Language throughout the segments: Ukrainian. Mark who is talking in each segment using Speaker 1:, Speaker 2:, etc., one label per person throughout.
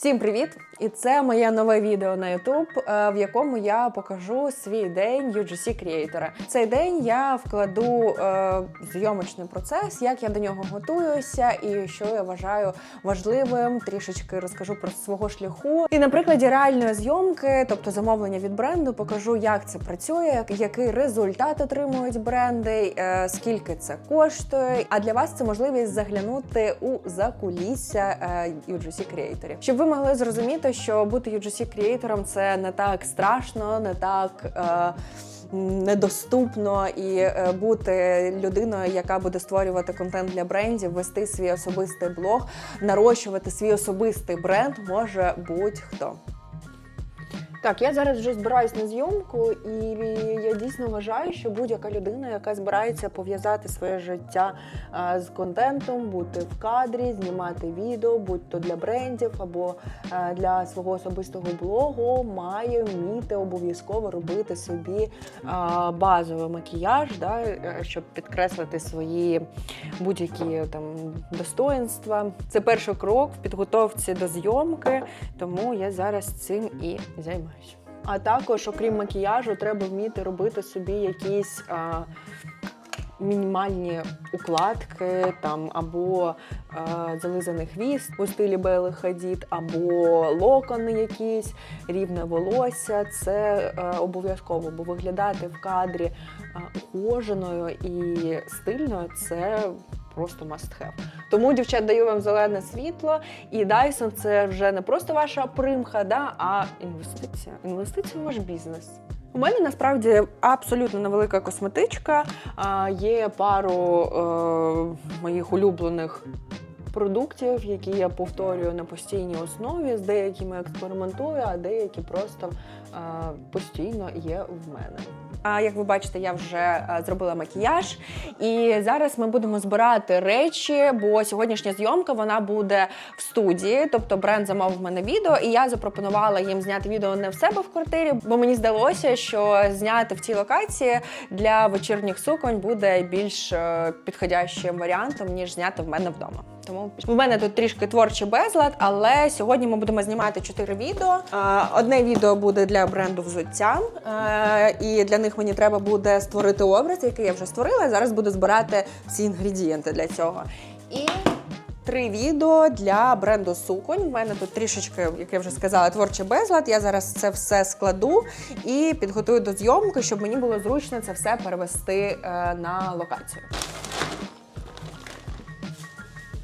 Speaker 1: Всім привіт! І це моє нове відео на YouTube, е, в якому я покажу свій день UGC креатора. Цей день я вкладу е, зйомочний процес, як я до нього готуюся, і що я вважаю важливим. Трішечки розкажу про свого шляху. І на прикладі реальної зйомки, тобто замовлення від бренду, покажу, як це працює, який результат отримують бренди, е, скільки це коштує. А для вас це можливість заглянути у закулісся е, UGC креаторів, щоб ви могли зрозуміти, що бути UGC креатором це не так страшно, не так. Е, Недоступно і е, бути людиною, яка буде створювати контент для брендів, вести свій особистий блог, нарощувати свій особистий бренд може будь-хто. Так, я зараз вже збираюсь на зйомку, і я дійсно вважаю, що будь-яка людина, яка збирається пов'язати своє життя е, з контентом, бути в кадрі, знімати відео, будь-то для брендів або е, для свого особистого блогу, має вміти обов'язково робити собі е, базовий макіяж, да, щоб підкреслити свої будь-які там достоинства. Це перший крок в підготовці до зйомки, тому я зараз цим і займаюся. А також, окрім макіяжу, треба вміти робити собі якісь. А, Мінімальні укладки там або е, зализаний хвіст у стилі Белли Хадід, або локони якісь, рівне волосся. Це обов'язково, бо виглядати в кадрі ухоженою і стильною це просто must have. Тому, дівчат, даю вам зелене світло, і Dyson це вже не просто ваша примха, да, а інвестиція. Інвестиція в ваш бізнес. У мене насправді абсолютно невелика косметичка. А, Є пару е, моїх улюблених продуктів, які я повторюю на постійній основі. З деякими експериментую, а деякі просто е, постійно є в мене. А як ви бачите, я вже е, зробила макіяж, і зараз ми будемо збирати речі, бо сьогоднішня зйомка вона буде в студії. Тобто бренд замовив мене відео, і я запропонувала їм зняти відео не в себе в квартирі, бо мені здалося, що зняти в цій локації для вечірніх суконь буде більш е, підходящим варіантом ніж зняти в мене вдома. Тому в мене тут трішки творчий безлад, але сьогодні ми будемо знімати чотири відео. Е, Одне відео буде для бренду взуття, е, і для них мені треба буде створити образ, який я вже створила. Зараз буду збирати всі інгредієнти для цього. І Три відео для бренду суконь. У мене тут трішечки, як я вже сказала, творчий безлад. Я зараз це все складу і підготую до зйомки, щоб мені було зручно це все перевести е, на локацію.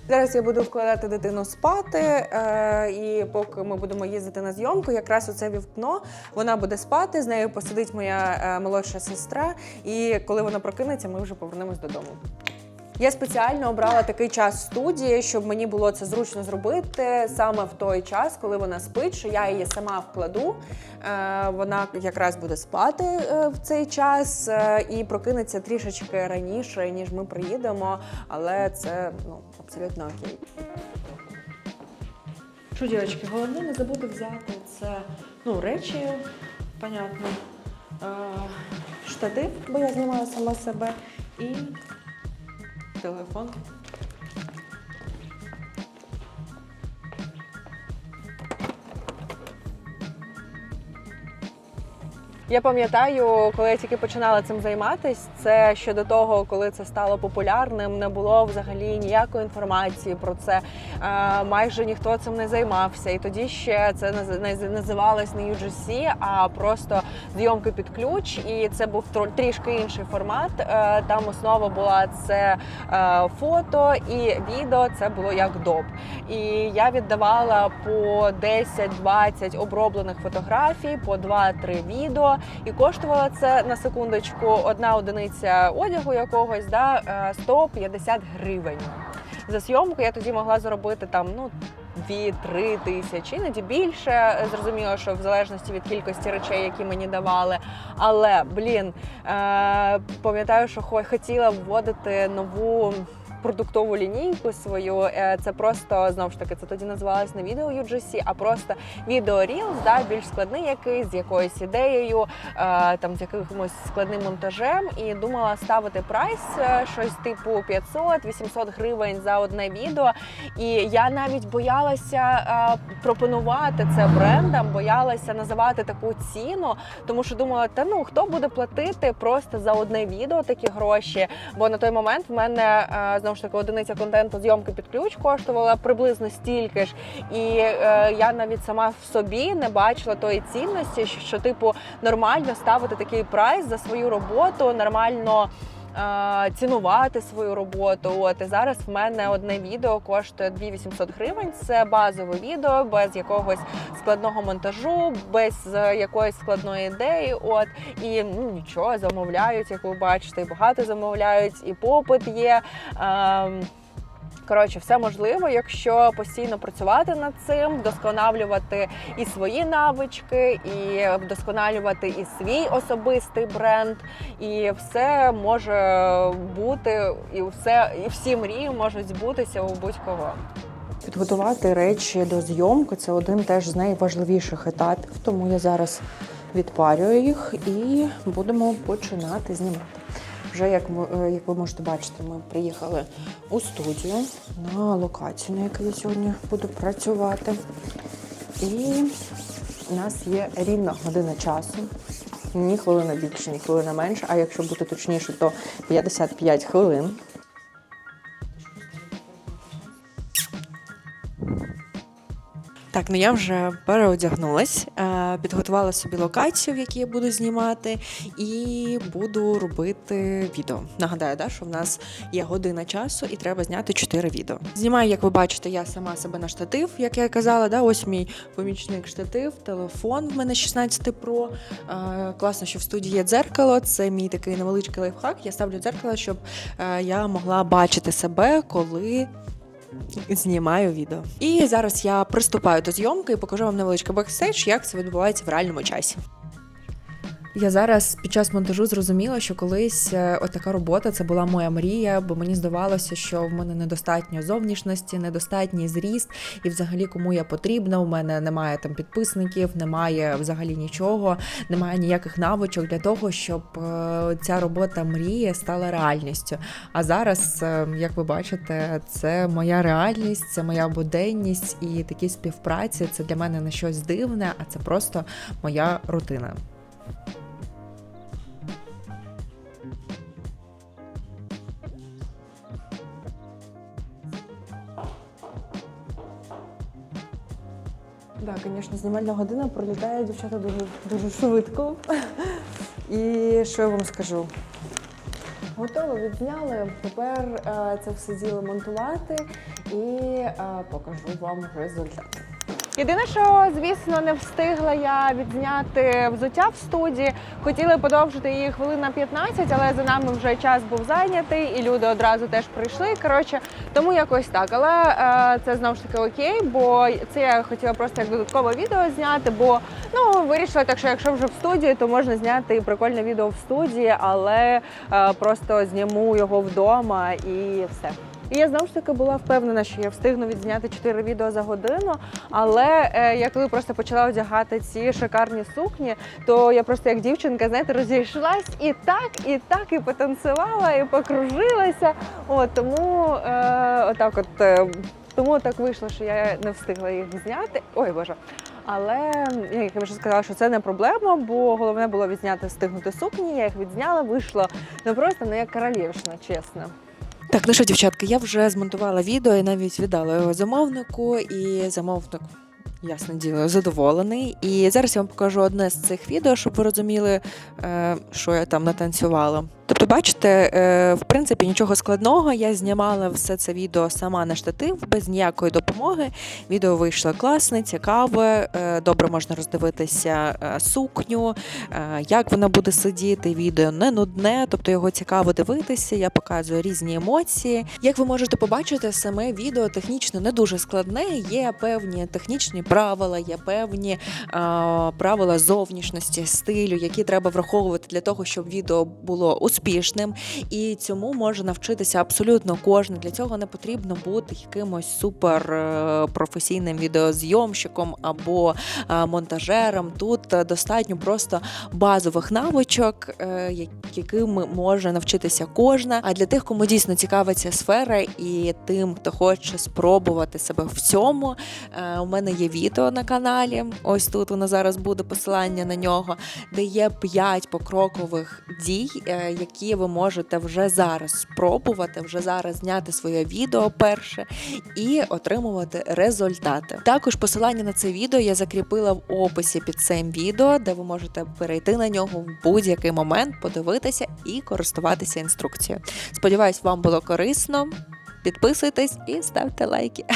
Speaker 1: Зараз я буду вкладати дитину спати, е, і поки ми будемо їздити на зйомку, якраз оце вікно вона буде спати. З нею посидить моя е, молодша сестра, і коли вона прокинеться, ми вже повернемось додому. Я спеціально обрала такий час студії, щоб мені було це зручно зробити саме в той час, коли вона спить, що я її сама вкладу. Е, Вона якраз буде спати е, в цей час е, і прокинеться трішечки раніше, ніж ми приїдемо, але це ну, абсолютно окей. Що, дівчатки, головне не забути взяти це ну, речі, понятно, е, штатив, бо я знімаю сама себе, і телефон. Я пам'ятаю, коли я тільки починала цим займатися, це ще до того, коли це стало популярним, не було взагалі ніякої інформації про це. Е, Майже ніхто цим не займався. І тоді ще це наз- наз- називалось не UGC, а просто зйомки під ключ. І це був трішки інший формат. Е, Там основа була це е, фото і відео. Це було як доп. І я віддавала по 10-20 оброблених фотографій, по 2-3 відео. І коштувало це на секундочку одна одиниця одягу якогось да, е, 150 гривень. За зйомку я тоді могла заробити там ну. 2-3 тисячі, іноді більше. Зрозуміло, що в залежності від кількості речей, які мені давали. Але блін, е, пам'ятаю, що хотіла вводити нову продуктову лінійку свою. Е, Це просто знову ж таки, це тоді називалось не відео UGC, а просто відео Reels, да, більш складний якийсь, з якоюсь ідеєю, е, там з якимось складним монтажем. І думала ставити прайс е, щось типу 500-800 гривень за одне відео. І я навіть боялася пропонувати це брендам, боялася називати таку ціну, тому що думала, та ну хто буде платити просто за одне відео такі гроші. Бо на той момент в мене е, знову ж таки одиниця контенту зйомки під ключ коштувала приблизно стільки ж. І е, я навіть сама в собі не бачила тої цінності, що, що типу нормально ставити такий прайс за свою роботу, нормально. Е, Цінувати свою роботу. От і зараз в мене одне відео коштує 2800 гривень. Це базове відео без якогось складного монтажу, без е, якоїсь складної ідеї. От і ну нічого замовляють, як ви бачите, і багато замовляють, і попит є. Ем, Коротше, все можливо, якщо постійно працювати над цим, вдосконалювати і свої навички, і вдосконалювати і свій особистий бренд, і все може бути, і все, і всі мрії можуть збутися у будь-кого. Підготувати речі до зйомки це один теж з найважливіших етапів, тому я зараз відпарюю їх і будемо починати знімати. Вже як е, як ви можете бачити, ми приїхали у студію на локацію, на якій я сьогодні буду працювати. І у нас є рівна година часу. Ні хвилина більше, ні хвилина менше, а якщо бути точніше, то 55 хвилин. Так, ну я вже переодягнулась, е, підготувала собі локацію, в якій я буду знімати, і буду робити відео. Нагадаю, да, що в нас є година часу і треба зняти 4 відео. Знімаю, як ви бачите, я сама себе на штатив, як я казала. Да, ось мій помічник штатив, телефон в мене 16 Pro. Е, Класно, що в студії є дзеркало. Це мій такий невеличкий лайфхак. Я ставлю дзеркало, щоб е, я могла бачити себе, коли знімаю відео. І зараз я приступаю до зйомки і покажу вам невеличкий бекстейдж, як це відбувається в реальному часі. Я зараз під час монтажу зрозуміла, що колись е, от така робота це була моя мрія, бо мені здавалося, що в мене недостатньо зовнішності, недостатній зріст, і взагалі кому я потрібна. У мене немає там підписників, немає взагалі нічого, немає ніяких навичок для того, щоб е, ця робота мрії стала реальністю. А зараз, е, як ви бачите, це моя реальність, це моя буденність і такі співпраці. Це для мене не щось дивне, а це просто моя рутина. Звісно, знімальна година пролітає дівчата дуже, дуже швидко. І що я вам скажу? Готово, відзняли. Тепер е, це все діло монтувати і е, покажу вам результат. Єдине, що звісно не встигла я відзняти взуття в студії. Хотіли подовжити її хвилин на 15, але за нами вже час був зайнятий, і люди одразу теж прийшли. Коротше, тому якось так. Але е, це знову ж таки окей, бо це я хотіла просто як додаткове відео зняти. Бо ну вирішила так, що якщо вже в студії, то можна зняти і прикольне відео в студії, але е, просто зніму його вдома і все. І я знову ж таки була впевнена, що я встигну відзняти 4 відео за годину. Але е, я коли просто почала одягати ці шикарні сукні, то я просто як дівчинка, знаєте, розійшлась і так, і так, і потанцювала, і покружилася. От тому е, отак, от е, тому так вийшло, що я не встигла їх зняти. Ой Боже. Але як я вже сказала, що це не проблема, бо головне було відзняти встигнути сукні. Я їх відзняла, вийшло ну просто не як королівщина, чесно. Так, ну що, дівчатки, я вже змонтувала відео і навіть віддала його замовнику, і замовник, ясне діло, задоволений. І зараз я вам покажу одне з цих відео, щоб ви розуміли, е, що я там натанцювала. Тобто, бачите, е, в принципі, нічого складного. Я знімала все це відео сама на штатив, без ніякої допомоги. Відео вийшло класне, цікаве. е, Добре можна роздивитися е, сукню, як вона буде сидіти. Відео не нудне, тобто його цікаво дивитися. Я показую різні емоції. Як ви можете побачити, саме відео технічно не дуже складне. Є певні технічні правила, є певні правила зовнішності, стилю, які треба враховувати для того, щоб відео було
Speaker 2: успішним, і цьому може навчитися абсолютно кожен. Для цього не потрібно бути якимось супер е, відеозйомщиком або е, монтажером. Тут е, достатньо просто базових навичок, я- якими може навчитися кожна. А для тих, кому дійсно цікава ця сфера, і тим, хто хоче спробувати себе в цьому, у мене є відео на каналі. Ось тут воно зараз буде посилання на нього, де є 5 покрокових дій, е, які ви можете вже зараз спробувати, вже зараз зняти своє відео перше і отримувати результати. Також посилання на це відео я закріпила в описі під цим відео, де ви можете перейти на нього в будь-який момент, подивитися і користуватися інструкцією. Сподіваюсь, вам було корисно. Підписуйтесь і ставте лайки.